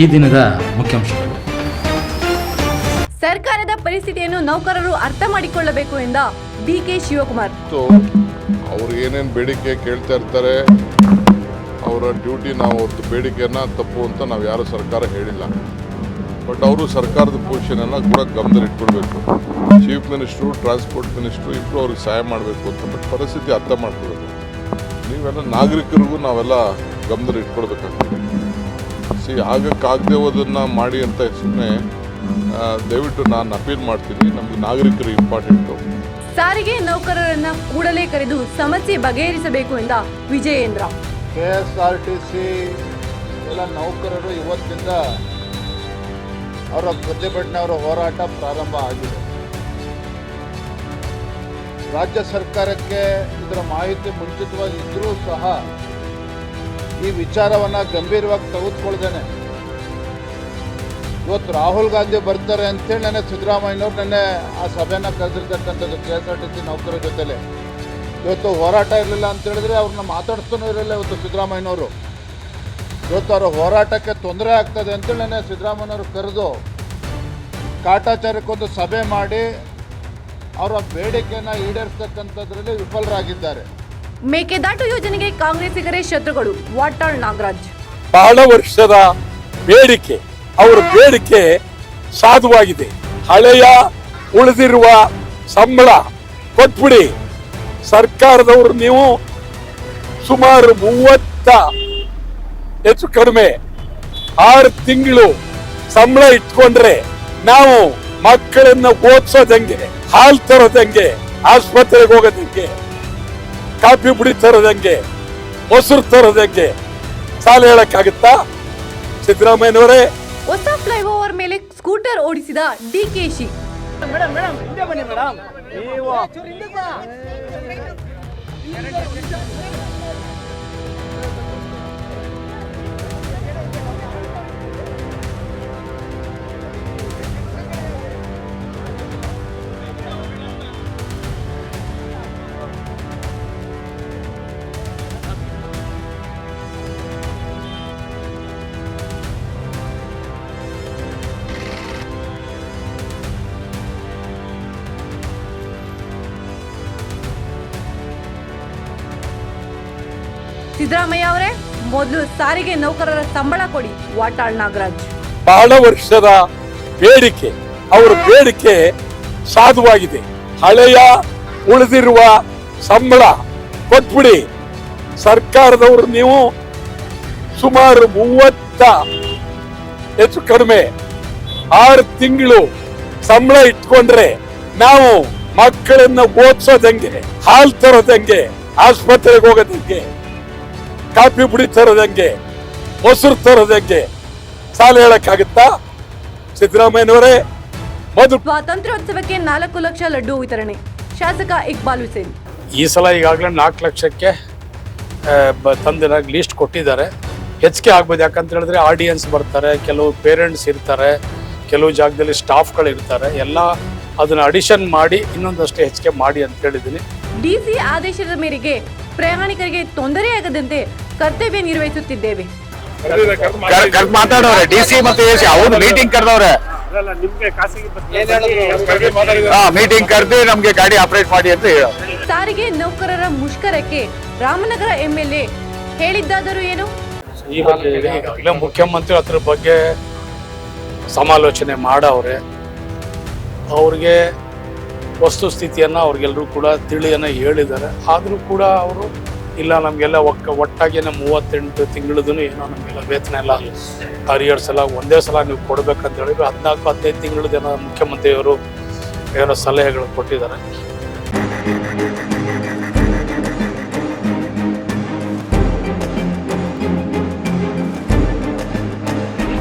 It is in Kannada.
ಈ ದಿನದ ಮುಖ್ಯಾಂಶಗಳು. ಸರ್ಕಾರದ ಪರಿಸ್ಥಿತಿಯನ್ನು ನೌಕರರು ಅರ್ಥ ಮಾಡಿಕೊಳ್ಳಬೇಕು ಎಂದ ಡಿಕೆ ಶಿವಕುಮಾರ್. ಅವರು ಅವ್ರು ಏನೇನು ಬೇಡಿಕೆ ಕೇಳ್ತಾ ಇರ್ತಾರೆ ಅವರ ಡ್ಯೂಟಿ ನಾವು ಅವ್ರದ್ದು ಬೇಡಿಕೆಯನ್ನು ತಪ್ಪು ಅಂತ ನಾವು ಯಾರು ಸರ್ಕಾರ ಹೇಳಿಲ್ಲ. ಬಟ್ ಅವರು ಸರ್ಕಾರದ ಪೊಸಿಷನನ್ನು ಕೂಡ ಗಮನದಲ್ಲಿ ಇಟ್ಕೊಳ್ಬೇಕು. ಚೀಫ್ ಮಿನಿಸ್ಟ್ರು ಟ್ರಾನ್ಸ್ಪೋರ್ಟ್ ಮಿನಿಸ್ಟ್ರು ಇಬ್ಬರು ಅವ್ರಿಗೆ ಸಹಾಯ ಮಾಡಬೇಕು ಅಂತ ಬಟ್ ಪರಿಸ್ಥಿತಿ ಅರ್ಥ ಮಾಡ್ಕೊಳ್ಬೇಕು. ನೀವೆಲ್ಲ ನಾಗರಿಕರಿಗೂ ನಾವೆಲ್ಲ ಗಮನದಲ್ಲಿ ಇಟ್ಕೊಳ್ಬೇಕಾಗ್ತದೆ. ಸಿ ಆಗಕ್ಕಾಗದೆ ಹೋದನ್ನು ಮಾಡಿ ಅಂತ ಸುಮ್ಮನೆ ದಯವಿಟ್ಟು ನಾನು ಅಪೀಲ್ ಮಾಡ್ತೀನಿ ನಮಗೆ ನಾಗರಿಕರು ಇಂಪಾರ್ಟೆಂಟು. ಸಾರಿಗೆ ನೌಕರರನ್ನ ಕೂಡಲೇ ಕರೆದು ಸಮಸ್ಯೆ ಬಗೆಹರಿಸಬೇಕು ಎಂದ Vijayendra. K S R T C ಎಲ್ಲ ನೌಕರರು ಇವತ್ತಿಂದ ಅವರ ಪ್ರತಿಭಟನೆ ಅವರ ಹೋರಾಟ ಪ್ರಾರಂಭ ಆಗಿದೆ. ರಾಜ್ಯ ಸರ್ಕಾರಕ್ಕೆ ಇದರ ಮಾಹಿತಿ ಮುಂಚಿತವಾಗಿ ಇದ್ದರೂ ಸಹ ಈ ವಿಚಾರವನ್ನು ಗಂಭೀರವಾಗಿ ತೆಗೆದುಕೊಳ್ದೇನೆ. ಇವತ್ತು ರಾಹುಲ್ ಗಾಂಧಿ ಬರ್ತಾರೆ ಅಂತೇಳಿ ನೆನೆ ಸಿದ್ದರಾಮಯ್ಯನವ್ರು ನೆನ್ನೆ ಆ ಸಭೆನ ಕರೆದಿರ್ತಕ್ಕಂಥದ್ದು K S R T C ನೌಕರರ ಜೊತೆಲಿ. ಇವತ್ತು ಹೋರಾಟ ಇರಲಿಲ್ಲ ಅಂತ ಹೇಳಿದ್ರೆ ಅವ್ರನ್ನ ಮಾತಾಡ್ತಾನೂ ಇರಲಿಲ್ಲ ಇವತ್ತು ಸಿದ್ದರಾಮಯ್ಯನವರು. ಇವತ್ತು ಅವರ ಹೋರಾಟಕ್ಕೆ ತೊಂದರೆ ಆಗ್ತದೆ ಅಂತೇಳಿ ನೆನೆ ಸಿದ್ದರಾಮಯ್ಯನವರು ಕರೆದು ಕಾಟಾಚಾರಕ್ಕೊಂದು ಸಭೆ ಮಾಡಿ ಅವರ ಬೇಡಿಕೆಯನ್ನು ಈಡೇರಿಸ್ತಕ್ಕಂಥದ್ರಲ್ಲಿ ವಿಫಲರಾಗಿದ್ದಾರೆ. ಮೇಕೆದಾಟು ಯೋಜನೆಗೆ ಕಾಂಗ್ರೆಸ್ಸಿಗರೇ ಶತ್ರುಗಳು, ವಾಟಾಳ್ ನಾಗರಾಜ್. ಬಹಳ ವರ್ಷದ ಬೇಡಿಕೆ, ಅವರ ಬೇಡಿಕೆ ಸಾಧುವಾಗಿದೆ. ಹಳೆಯ ಉಳಿದಿರುವ ಸಂಬಳ ಕೊಟ್ಬಿಡಿ. ಸರ್ಕಾರದವರು ನೀವು ಸುಮಾರು ಮೂವತ್ತ, ಹೆಚ್ಚು ಕಡಿಮೆ ಆರು ತಿಂಗಳು ಸಂಬಳ ಇಟ್ಕೊಂಡ್ರೆ ನಾವು ಮಕ್ಕಳನ್ನ ಓದಿಸೋದಂಗೆ ಹಾಲ್ ತರೋದಂಗೆ, ಆಸ್ಪತ್ರೆಗೆ ಹೋಗೋದಂಗೆ ಕಾಫಿ ಪುಡಿ ತರೋದಂಗೆ ಮೊಸರು ತರೋದಂಗೆ ಸಾಲ ಹೇಳಕ್ಕಾಗುತ್ತಾ? ಸಿದ್ದರಾಮಯ್ಯನವರೇ. ಹೊಸ ಫ್ಲೈಓವರ್ ಮೇಲೆ ಸ್ಕೂಟರ್ ಓಡಿಸಿದ ಡಿ ಡಿಕೆಶಿ ಸಿದ್ದರಾಮಯ್ಯ ಅವರೇ, ಮೊದಲು ಸಾರಿಗೆ ನೌಕರರ ಸಂಬಳ ಕೊಡಿ, ವಾಟಾಳ್ ನಾಗರಾಜ್. ಬಹಳ ವರ್ಷದ ಬೇಡಿಕೆ, ಅವರ ಬೇಡಿಕೆ ಸಾಧುವಾಗಿದೆ. ಹಳೆಯ ಉಳಿದಿರುವ ಸಂಬಳ ಕೊಟ್ಬಿಡಿ. ಸರ್ಕಾರದವರು ನೀವು ಸುಮಾರು ಮೂವತ್ತ, ಹೆಚ್ಚು ಕಡಿಮೆ ಆರು ತಿಂಗಳು ಸಂಬಳ ಇಟ್ಕೊಂಡ್ರೆ ನಾವು ಮಕ್ಕಳನ್ನ ಓದ್ಸೋದಂಗೆ ಹಾಲ್ ತರೋದಂಗೆ ಆಸ್ಪತ್ರೆಗೆ ಹೋಗೋದಂಗೆ ಕಾಫಿ ಪುಡಿ ತರೋದಂಗೆ ಮೊಸರು ತರೋದಂಗೆ ಸಾಲ ಹೇಳಕ್ಕಾಗುತ್ತಾ? ಸಿದ್ದರಾಮಯ್ಯನವರೇ ಮೊದಲು ಸ್ವಾತಂತ್ರ್ಯೋತ್ಸವಕ್ಕೆ ನಾಲ್ಕು ಲಕ್ಷ ಲಡ್ಡು ವಿತರಣೆ. ಶಾಸಕ ಇಕ್ಬಾಲ್ ಹುಸೇನ್. ಈ ಸಲ ಈಗಾಗಲೇ ನಾಲ್ಕು ಲಕ್ಷಕ್ಕೆ ತಂದಿರೋ ಲೀಸ್ಟ್ ಕೊಟ್ಟಿದ್ದಾರೆ. ಹೆಚ್ಚಿಗೆ ಆಗ್ಬೋದು ಯಾಕಂತ ಹೇಳಿದ್ರೆ ಆಡಿಯನ್ಸ್ ಬರ್ತಾರೆ ಕೆಲವು ಪೇರೆಂಟ್ಸ್ ಇರ್ತಾರೆ ಕೆಲವು ಜಾಗದಲ್ಲಿ ಸ್ಟಾಫ್ಗಳು ಇರ್ತಾರೆ. ಎಲ್ಲ ಅದನ್ನ ಅಡಿಷನ್ ಮಾಡಿ ಇನ್ನೊಂದಷ್ಟು ಹೆಚ್ಚಿಗೆ ಮಾಡಿ ಅಂತ ಹೇಳಿದ್ದೀನಿ. ಡಿಸಿ ಆದೇಶದ ಮೇರೆಗೆ ಪ್ರಯಾಣಿಕರಿಗೆ ತೊಂದರೆಯಾಗದಂತೆ ಕರ್ತವ್ಯ ನಿರ್ವಹಿಸುತ್ತಿದ್ದೇವೆ. ಮಾತಾಡೋರೆ ಡಿ ಸಿ ಮತ್ತೆ ಎ ಸಿ ಅವ್ರು ಮೀಟಿಂಗ್ ಕರೆದವ್ರೆ. ಮೀಟಿಂಗ್ ಕರೆದು ನಮ್ಗೆ ಗಾಡಿ ಆಪರೇಟ್ ಮಾಡಿ ಅಂತ ಹೇಳೋ ಸಾರಿಗೆ ನೌಕರರ ಮುಷ್ಕರಕ್ಕೆ ರಾಮನಗರ ಎಂಎಲ್ಎ ಹೇಳಿದ್ದಾದರೂ ಏನು? ಈ ಈಗಾಗಲೇ ಮುಖ್ಯಮಂತ್ರಿ ಅದ್ರ ಬಗ್ಗೆ ಸಮಾಲೋಚನೆ ಮಾಡವ್ರೆ. ಅವ್ರಿಗೆ ವಸ್ತುಸ್ಥಿತಿಯನ್ನ ಅವ್ರಿಗೆಲ್ಲರೂ ಕೂಡ ತಿಳಿಯನ್ನ ಹೇಳಿದ್ದಾರೆ. ಆದರೂ ಕೂಡ ಅವರು ಇಲ್ಲ, ನಮಗೆಲ್ಲ ಒಕ್ಕ ಒಟ್ಟಾಗಿನ ಮೂವತ್ತೆಂಟು ತಿಂಗಳದೂ ಏನೋ ನಮಗೆಲ್ಲ ವೇತನ ಎಲ್ಲ ಅರಿಯರ್ಸ್ ಸಲ ಒಂದೇ ಸಲ ನೀವು ಕೊಡ್ಬೇಕಂತ ಹೇಳಿದ್ರು ಹದಿನಾಲ್ಕು, ಹದಿನೈದು ತಿಂಗಳದೇನೋ ಮುಖ್ಯಮಂತ್ರಿಯವರು ಏನೋ ಸಲಹೆಗಳು ಕೊಟ್ಟಿದ್ದಾರೆ.